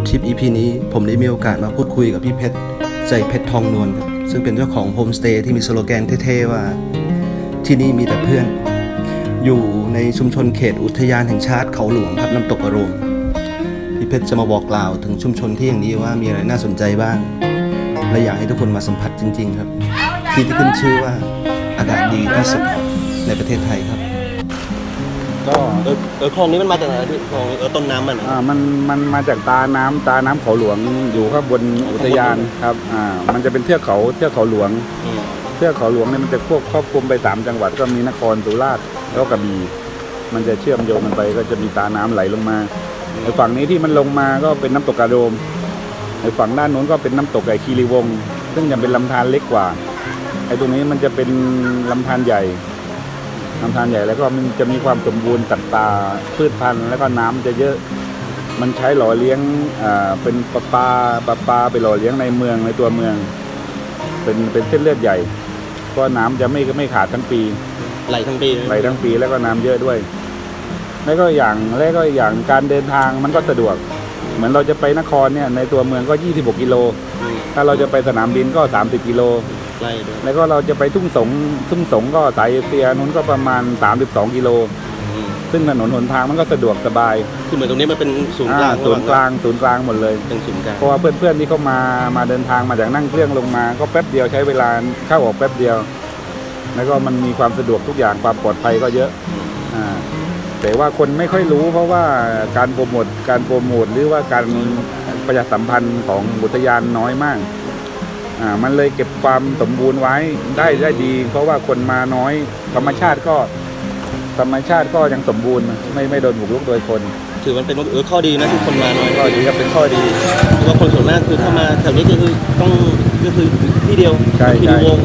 ถทริป EP นี้ผมได้มีโอกาสมาพูดคุยกับพี่เพชรใจเพชรทองนวลครับซึ่งเป็นเจ้าของโฮมสเตย์ที่มีสโลแกนเท่ๆว่า ที่นี่มีแต่เพื่อน อยู่ในชุมชนเขตอุทยานแห่งชาติเขาหลวงครับน้ำตกอารมณ์พี่เพชรจะมาบอกกล่าวถึงชุมชนที่อย่างนี้ว่ามีอะไรน่าสนใจบ้าง และอยากให้ทุกคนมาสัมผัสจริง ๆ ครับ ที่ที่ขึ้นชื่อว่าอากาศดีที่สุดในประเทศไทยครับ ก็เออเออคลองนี้มันมาจากไหนพี่คลองเออต้นน้ำมันอะอ่ามันมันมาจากตาน้ำตาน้ำเขาหลวงอยู่ข้างบนอุทยานครับอ่ามันจะเป็นเทือกเขาเทือกเขาหลวงอืมเทือกเขาหลวงเนี่ยมันจะควบครอบคลุมไปสามจังหวัดก็มีนครสุราษฎร์แล้วก็กระบี่มันจะเชื่อมโยงกันไปก็จะมีตาน้ำไหลลงมาไอ้ฝั่งนี้ที่มันลงมาก็เป็นน้ำตกกระโดมไอ้ฝั่งด้านโน้นก็เป็นน้ำตกไอ้คีรีวงศ์ซึ่งจะเป็นลำธารเล็กกว่าไอ้ตรงนี้มันจะเป็นลำธารใหญ่ ลำธารใหญ่แล้วก็มันจะมีความสมบูรณ์สัตว์ป่าพืชพันธุ์แล้วก็น้ำจะเยอะ มันใช้หล่อเลี้ยงอ่าเป็นปลาปลาปลาปลาไปหล่อเลี้ยงในเมืองในตัวเมือง เป็นเป็นเส้นเลือดใหญ่ก็น้ำจะไม่ไม่ขาดทั้งปี ไหลทั้งปีเลยไหลทั้งปีแล้วก็น้ำเยอะด้วย แล้วก็อย่างแล้วก็อย่างการเดินทางมันก็สะดวก เหมือนเราจะไปนครเนี่ยในตัวเมืองก็ 26 กิโลอืมถ้าเราจะไปสนามบินก็ 30 กิโล ไล่ด้วยแล้วก็เราจะไปทุ่งสงทุ่งสงก็สายเอเชียนู้นก็ประมาณ 32 กิโล อืมซึ่งถนนหนทางมันก็สะดวกสบายคือเหมือนตรงนี้มันเป็นศูนย์กอ่าลางศูนย์กลางศูนย์กลางหมดเลย เป็นศูนย์กลางเพราะว่าเพื่อนๆที่เขามามาเดินทางมาจากนั่งเครื่องลงมา ก็แป๊บเดียวใช้เวลาเข้าออกแป๊บเดียว แล้วก็มันมีความสะดวกทุกอย่างความปลอดภัยก็เยอะอ่าแต่ว่าคนไม่ค่อยรู้ เพราะว่าการโปรโมทการโปรโมทหรือว่าการประชาสัมพันธ์ของอุทยานน้อยมาก อ่ามันเลยเก็บความสมบูรณ์ไว้ได้ได้ดี เพราะว่าคนมาน้อย ธรรมชาติก็ ธรรมชาติก็ยังสมบูรณ์ ไม่ไม่โดนบุกรุกโดยคน ถือมันเป็นเออข้อดีนะที่คนมาน้อยก็ดีก็เป็นข้อดีเพราะว่าคนส่วนมากคือเข้ามาแถวนี้ก็คือต้องก็คือที่เดียวใช่ที่ใช่ดูวง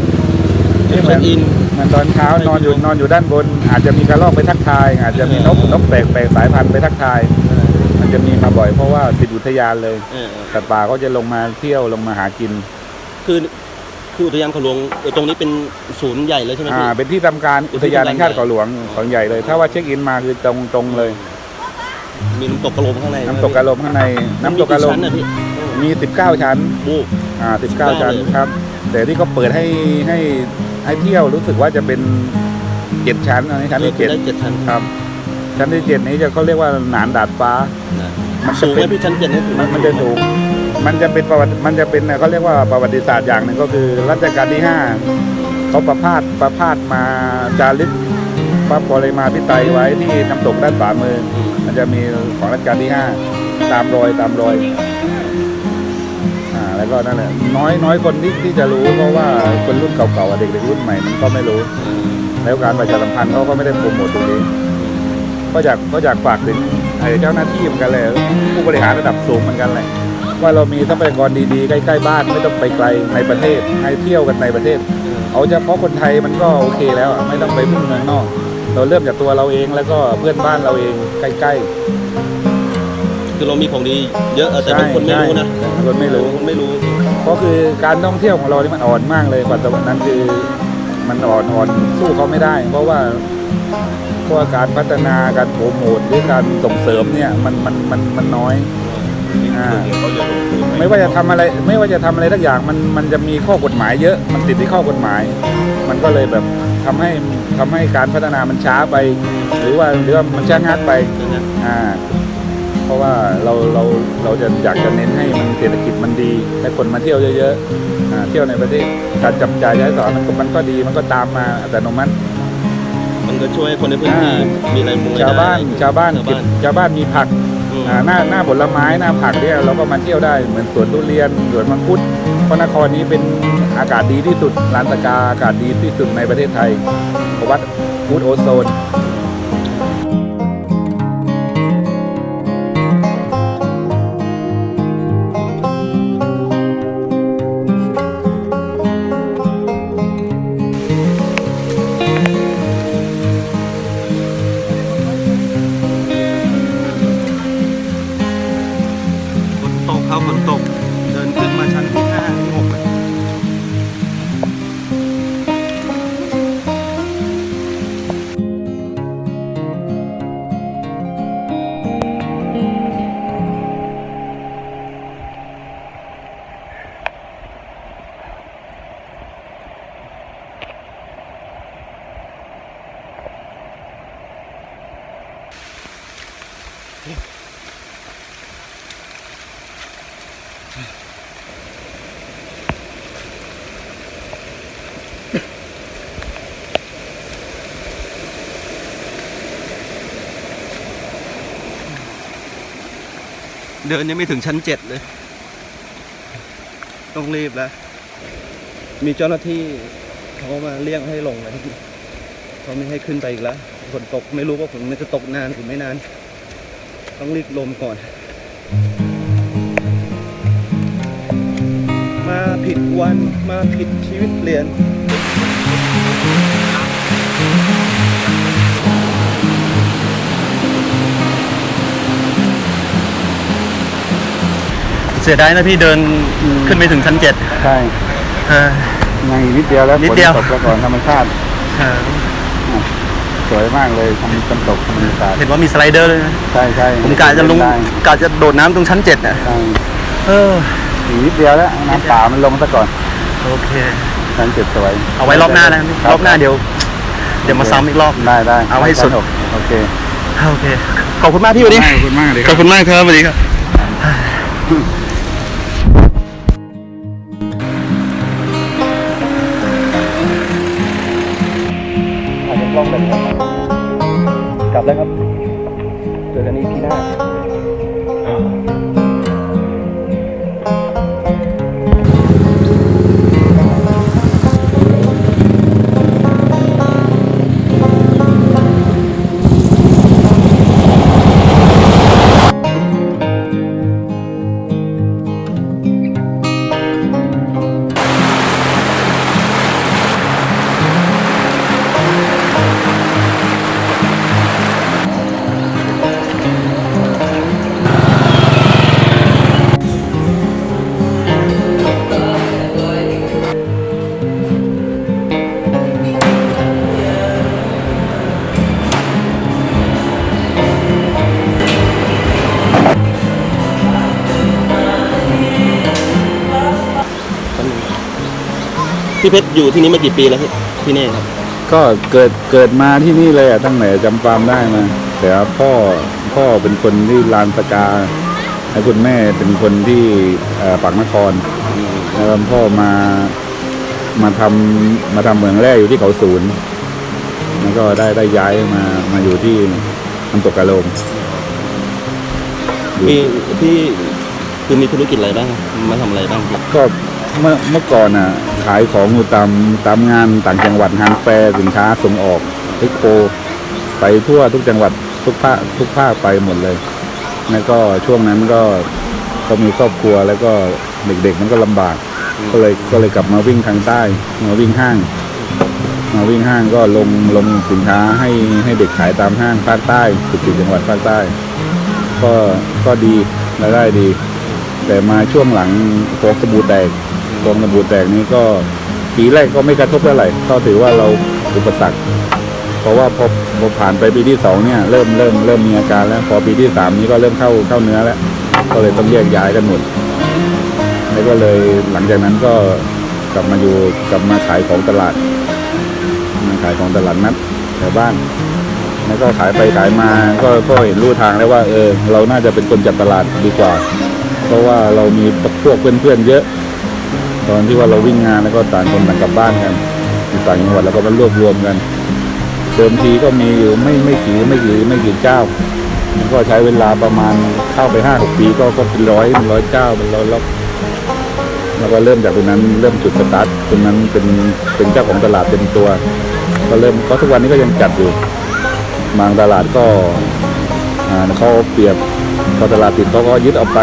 นี่เหมืเช็อนคอิน มันตอนเช้านอนอยู่นอนอยู่ด้านบน อาจจะมีกระรอกไปทักทาย อาจจะมีนกนกแปลกแปลกสายพันธุ์ไปทักทาย มันจะมีมาบ่อยเพราะว่าติดอุทยานเลยเออสัตว์ป่าเขาจะลงมาเที่ยวลงมาหากิน คือคืออุทยานเขาหลวงเออตรงนี้เป็นศูนย์ใหญ่เลยใช่ไหมอ่าพี่ เป็นที่ทำการอุทยานแห่งชาติเขาหลวงของใหญ่เลย ถ้าว่าเช็คอินมาคือตรงตรงเลย มีน้ำตกกระโหลกข้างในน้ำตกกระลมข้างในน้ำตกกระลมชั้นนะพี่มี 19 ชั้นบูอ่า19ชั้นเลย ครับ แต่ที่เขาเปิดให้ให้ให้เที่ยวรู้สึกว่าจะเป็นเจ็ดชั้นอันนี้ชั้นที่เจ็ดได้เจ็ดชั้นครับ ชั้นที่เจ็ดนี้จะเขาเรียกว่าหนานดาดฟ้า นะมันจะสูงไหเป็มนพี่ชั้นเจ็ดนี่สูงไหมันมันจะสูง มันจะเป็นประวัติมันจะเป็นเขาเรียกว่าประวัติศาสตร์อย่างหนึ่งก็คือรัชกาลที่ห้าเขาประพาสประพาสมาจารึกพระปริมาพิไตไว้ที่น้ำตกด้านขวามือ มันจะมีของรัชกาลที่ห้าตามรอยตามรอยอ่าแล้วก็นั่นแหละน้อยน้อยคนที่ที่จะรู้เพราะว่าคนรุ่นเก่าๆเด็กๆรุ่นใหม่มันก็ไม่รู้ แล้วการประชาสัมพันธ์เขาก็ไม่ได้โปรโมทตรงนี้ก็อยากก็อยากฝากถึงไอ้เจ้าหน้าที่เหมือนกันเลยผู้บริหารระดับสูงเหมือนกันเลย ว่าเรามีทรัพยากรดีๆ ใกล้ๆบ้านไม่ต้องไปไกลในประเทศให้เที่ยวกันในประเทศ เอาเฉพาะคนไทยมันก็โอเคแล้วอะไม่ต้องไปพึ่งเมืองนอก เราเริ่มจากตัวเราเองแล้วก็เพื่อนบ้านเราเองใกล้คือเรามีของดีเยอะเออๆแต่บางคนไม่รู้นะใช่คนไม่รู้ บางคนไม่รู้ เพราะคือการท่องเที่ยวของเรานี่มันอ่อนมากเลยปัจจุบันนั้นคือมันอ่อนอ่อนสู้เขาไม่ได้ เพราะว่าเพราะว่าการพัฒนาการโปรโมทหรือการส่งเสริมเนี่ยมันมันมันมันน้อย อ่า ไม่ว่าจะทำอะไร ไม่ว่าจะทำอะไรทักอย่างมันมันจะมีข้อกฎหมายเยอะมันติดที่ข้อกฎหมาย มันก็เลยแบบทำให้ทำให้การพัฒนามันช้าไป หรือว่าหรือว่ามันช้างักไปอ่าเพราะว่าเราเราเราจะอยากจะเน้นให้มันเศรษฐกิจมันดีให้คนมาเที่ยวเยอะๆอ่าเที่ยวในประเทศการจับจ่ายใช้สอยมันก็มันก็ดีมันก็ตามมาอัตโนมัติ มันก็ช่วยให้คนในพื้นที่อ่า มีรายมุงรายชาวได้บ้านชาวบ้านชาวบ้านชาวบ้านมีผัก อ่าหน้าหน้าผลไม้หน้าผักเนี่ยเราก็มาเที่ยวได้เหมือนสวนทุเรียนสวนมังคุดเพราะนครนี้เป็นอากาศดีที่สุดลานตะกาอากาศดีที่สุดในประเทศไทยวัดฟูดโอโซน เดินยังไม่ถึงชั้นเจ็ดเลย ต้องรีบแล้ว มีเจ้าหน้าที่เขามาเรียกให้ลงเลยเขาไม่ให้ขึ้นไปอีกแล้วฝนตกไม่รู้ว่าฝนมันจะตกนานหรือไม่นาน ต้องรีบลมก่อน มาผิดวันมาผิดชีวิตเปลี่ยน เสียดายนะพี่เดินขึ้นไปถึงชั้นเจ็ดใช่เออยังอีกนิดเดียวแล้วนิดเดียวฝตกแล้วก่อนธรรมชาติเออสวยมากเลยทำน้ำตกธรรมชาติเห็นว่ามีสไลเดอร์เลยนะใช่ใช่ผมกะจะลงได้กะจะโดดน้ำตรงชั้นเจ็ดน่ะใช่เอออีกนิดเดียวแล้วน้ำป่ามันลงซะก่อนโอเคชั้นเจ็ดสวยเอาไว้รอบหน้านะครอบหน้าเดี๋ยว เดี๋ยวมาซ้ำอีกรอบ ได้ได้เอาให้สุดชั้นหกโอเคโอเค ขอบคุณมากพี่วันนี้ขอบคุณมากเลยขอบคุณมากครับสวัสดีครับอา พี่เพชรอยู่ที่นี่มากี่ปีแล้วพี่ที่นี่ครับก็เกิดเกิดมาที่นี่เลยอะตั้งแต่จำความได้มาแต่ว่าพ่อพ่อเป็นคนที่ลานสกาและคุณแม่เป็นคนที่เอ่อปากนครแล้วพ่อมามาทำมาทำเหมืองแร่อยู่ที่เขาศูนย์แล้วก็ได้ได้ย้ายมามาอยู่ที่น้ำตกกะโลงอยู่พี่พี่คือมีธุรกิจอะไรบ้างมาทำอะไรบ้างพี่ก็เมื่อเมื่อก่อนอะ ขายของอยู่ตามตามงานต่างจังหวัดงานแฟร์สินค้าส่งออกเอ็กโปไปทั่วทุกจังหวัดทุกภาคทุกภาคไปหมดเลย แล้วก็ช่วงนั้นก็ก็มีครอบครัวแล้วก็เด็กๆมันก็ลำบาก ก็เลยก็เลยกลับมาวิ่งทางใต้มาวิ่งห้าง มาวิ่งห้างก็ลงลงสินค้าให้ให้เด็กขายตามห้างภาคใต้สิบสี่จังหวัดภาคใต้ ก็ก็ดีรายได้ดี แต่มาช่วงหลังฟองสบู่แตก ฟองสบู่แตกนี้ก็ปีแรกก็ไม่กระทบเท่าไหร่ก็ถือว่าเราอุปสรรค เพราะว่าพอพอผ่านไปปีที่สองเนี่ยเริ่มเริ่มเริ่มมีอาการแล้ว พอปีที่สามนี้ก็เริ่มเข้าเข้าเนื้อแล้ว ก็เลยต้องแยกย้ายกันหมดแล้วก็เลยหลังจากนั้นก็กลับมาอยู่กลับมาขายของตลาดมาขายของตลาดนัดแถวบ้าน แล้วก็ขายไปขายมาก็ก็เห็นรูทางแล้วว่าเออเราน่าจะเป็นคนจัดตลาดดีกว่า เพราะว่าเรามีพวกเพื่อนๆเยอะ ตอนที่ว่าเราวิ่งงานแล้วก็ต่างคนต่างกลับบ้านกันอยู่ต่างจังหวัดแล้วก็มารวบรวมกันเดิมทีก็มีอยู่ไม่ไม่กี่ไม่กี่ไม่กี่เจ้าก็ใช้เวลาประมาณเข้าไปห้าหกปีก็ก็เป็นร้อยเป็นร้อยเจ้าเป็นร้อยล็อกแล้วก็เริ่มจากตรงนั้นเริ่มจุดสตาร์ทตรงนั้นเป็นเป็นเจ้าของตลาดเต็มตัว ก็เริ่มก็ทุกวันนี้ก็ยังจัดอยู่บางตลาดก็เขาเปรียบพอตลาดปิดเขาก็ยึดเอาไป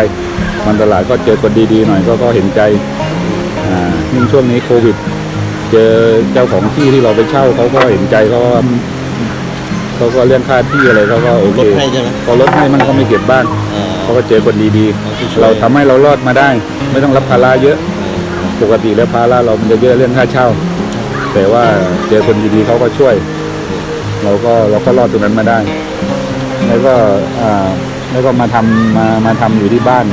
บางตลาดก็เจอคนดีๆหน่อยก็ก็เห็นใจ ยิ่งช่วงนี้โควิด เจอเจ้าของที่ที่เราไปเช่าเขาก็เห็นใจเขาว่าเขาก็เรื่องค่าที่อะไรเขาก็โอลเคดให้ใช่ไหม พอลดให้มันก็ไม่เก็บบ้านอ่า เขาก็เจอคนดีเอาที่ช่ๆวยเราทำให้เรารอดมาได้ ไม่ต้องรับภาระเยอะ ปกติแล้วภาระเรามันจะเยอะเรื่องค่าเช่า แต่ว่าเจอคนดีๆเขาก็ช่วย เราก็เราก็รอดตรงนั้นมาได้ แล้วก็อ่าแล้วก็มาทำมามาทำอยู่ที่บ้าน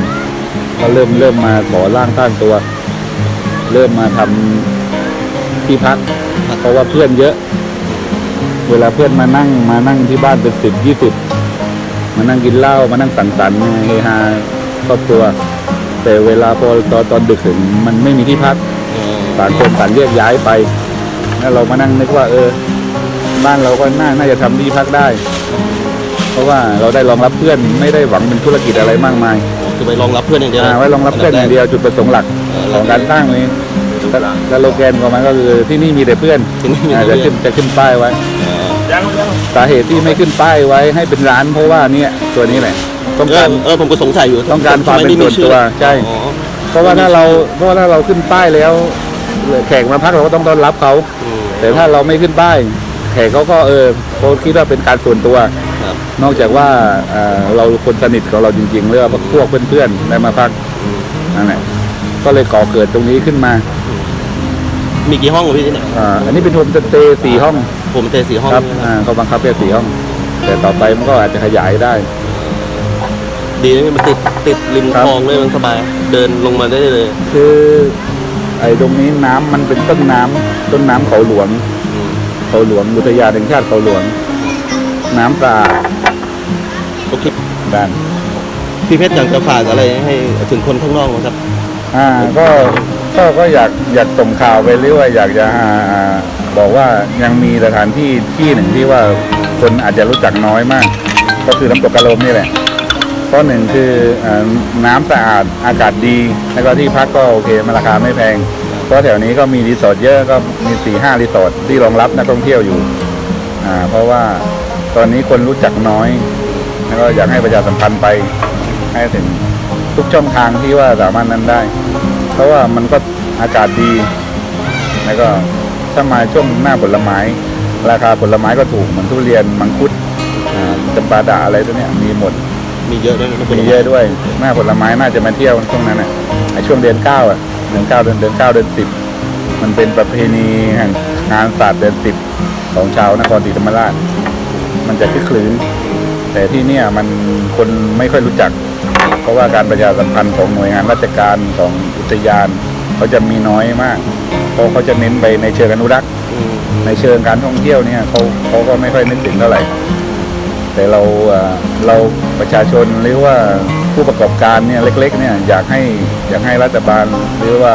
ก็เริ่มเริ่มมาก่อร่างตั้งตัว เริ่มมาทำที่พักเพราะว่าเพื่อนเยอะ เวลาเพื่อนมานั่งมานั่งที่บ้านเป็นสิบยี่สิบมานั่งกินเหล้ามานั่งสังสรรค์เฮฮาครอบครัว แต่เวลาพอตอนตอนดึกถึงมันไม่มีที่พักอืมต่างคนต่างแยกย้ายไปแล้วเรามานั่งนึกว่า เออ บ้านเราก็น่าน่าจะทำที่พักได้ เพราะว่าเราได้รองรับเพื่อนไม่ได้หวังเป็นธุรกิจอะไรมากมาย คือไปรองรับเพื่อนอย่างเดียวอ่าไว้รองรับเพื่อนอย่างเดียวจุดประสงค์หลักของการสร้างนี้สโลแกนของมันก็คือที่นี่มีแต่เพื่อนที่นี่มีอ่าแต่จะเพื่ขึ้อนนจะขึ้นป้ายไว้อ่าสาเหตุที่ไม่ขึ้นป้ายไว้ให้เป็นร้านเพราะว่าเนี่ยตัวนี้แหละต้องเอการอเออผมก็สงสัยอยู่ต้องการความเป็นส่วนตัวใช่อ๋อเพราะว่าถ้าเราเพราะว่าถ้าเราขึ้นป้ายแล้วแขกมาพักเราก็ต้องต้อนรับเขาอืมแต่ถ้าเราไม่ขึ้นป้ายแขกเขาก็เออเขาคิดว่าเป็นการส่วนตัว ครับ นอกจากว่าเอ่อเราคนสนิทของเราจริงๆหรือว่าพวกเพื่อนๆได้มาพักอืมนั่นแหละก็เลยก่อเกิดตรงนี้ขึ้นมามีกี่ห้องอะพี่ที่เนี่ยอ่าอันนี้เป็นโฮมสเตย์สี่ห้องผมเทสี่ห้องครับอ่าเขาบังคับแค่สี่ห้อง แต่ต่อไปมันก็อาจจะขยายได้ ดีนะมันติดติดริมครับคลองเลยมันสบาย เดินลงมาได้เลยคือไอ้ตรงนี้น้ำมันเป็นต้นน้ำต้นน้ำเขาหลวง อืมเขาหลวงอุทยานแห่งชาติเขาหลวง น้ำสะอาดโอเคด้านพี่เพชรอยากจะฝากอะไรให้ถึงคนข้างนอกไหมครับ อ่าก็ก็ก็อยากอยากส่งข่าวไปหรือว่าอยากจะอ่าบอกว่ายังมีสถานที่ที่หนึ่งที่ว่าคนอาจจะรู้จักน้อยมาก ก็คือน้ำตกกระโลมนี่แหละเพราะหนึ่งคืออ่าน้ำสะอาดอากาศดีแล้วก็ที่พักก็โอเคมันราคาไม่แพงเพราะแถวนี้ก็มีรีสอร์ทเยอะก็มีสี่ห้ารีสอร์ทที่รองรับนักท่องเที่ยวอยู่อ่าเพราะว่า ตอนนี้คนรู้จักน้อย แล้วก็อยากให้ประชาสัมพันธ์ไปให้ถึงทุกช่องทางที่ว่าสามารถนั้นได้ เพราะว่ามันก็อากาศดี แล้วก็ถ้ามาช่วงหน้าผลไม้ ราคาผลไม้ก็ถูกเหมือนทุเรียนมังคุดอ่าจำปาดะอะไรตัวเนี้ยมีหมด มีเยอะด้วยนะมีเยอะด้วย หน้าผลไม้น่าจะมาเที่ยวช่วงนั้นอะไอช่วงเดือนเก้าอะเดือนเก้าเดือนเดือนเก้าเดือนสิบมันเป็นประเพณีแห่งงานศาสตร์เดือนสิบของชาวนครศรีธรรมราช มันจะคึกคลื้นแต่ที่เนี่ยมันคนไม่ค่อยรู้จัก เพราะว่าการประชาสัมพันธ์ของหน่วยงานราชการของอุทยานเขาจะมีน้อยมาก เพราะเขาจะเน้นไปในเชิงอนุรักษ์ในเชิงการท่องเที่ยวเนี่ยเขาเขาก็ไม่ค่อยนึกถึงเท่าไหร่แต่เราเราประชาชนหรือว่าผู้ประกอบการเนี่ยเล็ก ๆ เนี่ยอยากให้อยากให้รัฐบาลหรือว่า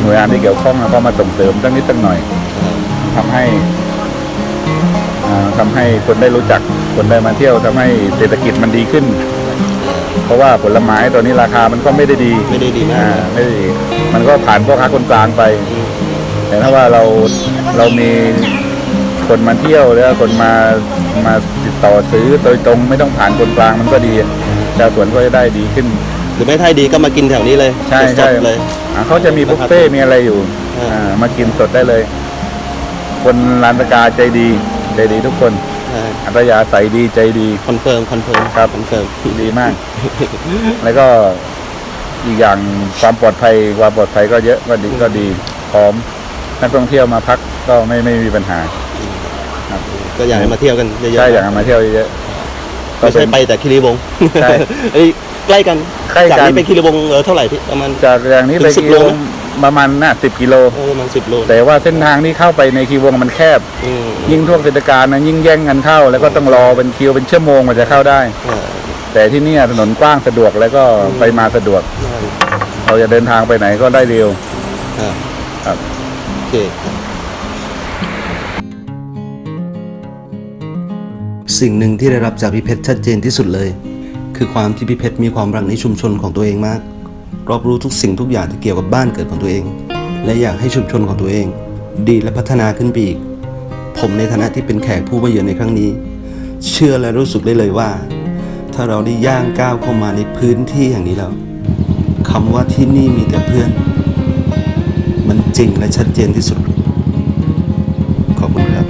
หน่วยงานที่เกี่ยวข้องเข้ามาส่งเสริมสักนิดสักหน่อยทำให้ อ่าทำให้คนได้รู้จักคนได้มาเที่ยวทำให้เศรษฐกิจมันดีขึ้น เพราะว่าผลไม้ตอนนี้ราคามันก็ไม่ได้ดีไม่ได้ดีมาอ่ากไม่ได้ดีมันก็ผ่านพ่อค้าคนกลางไปอืมแต่ถ้าว่าเราเรามีคนมาเที่ยวแล้วคนมามาติดต่อซื้อโดยตรงไม่ต้องผ่านคนกลางมันก็ดีชาวสวนก็จะได้ดีขึ้น หรือไม่ท้ายดีก็มากินแถวนี้เลยใช่สใช่ดๆเลยอ่าเขาจะมีบุฟเฟ่ต์มีอะไรอยู่อ่าอ่ามากินสดได้เลย คนร้านตะกาใจดี ใจดีทุกคนใช่อัตยาใสยดีใจดี คอนเฟิร์มคอนเฟิร์มครับ คอนเฟิร์มดีมาก แล้วก็อีกอย่างความปลอดภัยความปลอดภัยก็เยอะก็ดีก็ดีพร้อมนักท่องเที่ยวมาพักก็ไม่ไม่มีปัญหาก็อยากให้มาเที่ยวกันเยอะๆใช่อย่างมาเที่ยวเยอะๆไม่ใช่ไปแต่คีรีวงศ์ใช่อันนี้ใกล้กันใกล้กันจากนี้ไปคีรีวงศ์เออเท่าไหร่ที่ประมาณจากอย่างนี้ไปถึง10กิโลโลไหม ประมาณน่ะสิบกิโลเออประมาณสิบโลแต่ว่าเส้นทางที่เข้าไปในคีวงมันแคบ อืมยิ่งช่วงเทศกาลนะยิ่งแย่งกันเข้า แล้วก็ต้องรอเป็นคิวเป็นชั่วโมงกว่าจะเข้าได้เออแต่ที่เนี่ยถนนกว้างสะดวกแล้วก็ไปมาสะดวกเราจะเดินทางไปไหนก็ได้เร็ว อ่าครับ โอเค สิ่งหนึ่งที่ได้รับจากพี่เพชรชัดเจนที่สุดเลย คือความที่พี่เพชรมีความรักในชุมชนของตัวเองมาก รอบรู้ทุกสิ่งทุกอย่างที่เกี่ยวกับบ้านเกิดของตัวเอง และอยากให้ชุมชนของตัวเอง ดีและพัฒนาขึ้นไปอีก ผมในฐานะที่เป็นแขกผู้มาเยือนในครั้งนี้ เชื่อและรู้สึกได้เลยว่า ถ้าเราได้ย่างก้าวเข้ามาในพื้นที่แห่งนี้แล้วคำว่าที่นี่มีแต่เพื่อน มันจริงและชัดเจนที่สุด ขอบคุณครับ